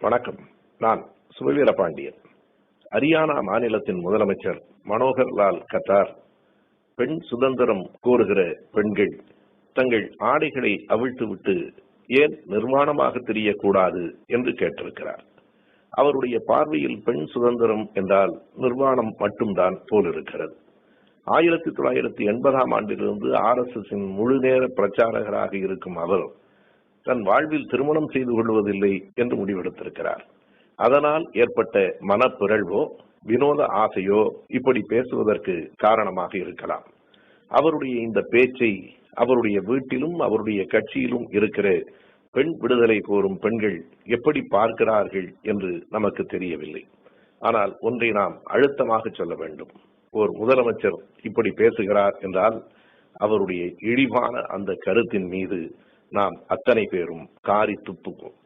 வணக்கம். நான் சுபவீர பாண்டியன் ஹரியானா மாநிலத்தின் முதலமைச்சர் மனோகர் லால் கத்தார் பெண் சுதந்திரம் கோருகிற பெண்கள் தங்கள் ஆடைகளை அவிழ்த்துவிட்டு ஏன் நிர்மாணமாக தெரியக்கூடாது என்று கேட்டிருக்கிறார். அவருடைய பார்வையில் பெண் சுதந்திரம் என்றால் நிர்வாணம் மட்டும்தான் போலிருக்கிறது. ஆயிரத்தி தொள்ளாயிரத்தி எண்பதாம் ஆண்டிலிருந்து ஆர் எஸ் எஸ் முழு நேர பிரச்சாரகராக இருக்கும் அவர் தன் வாழ்வில் திருமணம் செய்து கொள்வதில்லை என்று முடிவெடுத்திருக்கிறார். அதனால் ஏற்பட்ட மனப்பிறழ்வோ வினோத ஆசையோ இப்படி பேசுவதற்கு காரணமாக இருக்கலாம். அவருடைய இந்த பேச்சை அவருடைய வீட்டிலும் அவருடைய கட்சியிலும் இருக்கிற பெண் விடுதலை கோரும் பெண்கள் எப்படி பார்க்கிறார்கள் என்று நமக்கு தெரியவில்லை. ஆனால் ஒன்றை நாம் அழுத்தமாக சொல்ல வேண்டும். ஒரு முதலமைச்சர் இப்படி பேசுகிறார் என்றால் அவருடைய இழிவான அந்த கருத்தின் மீது நாம் அத்தனை பேரும் காரி துப்புவோம்.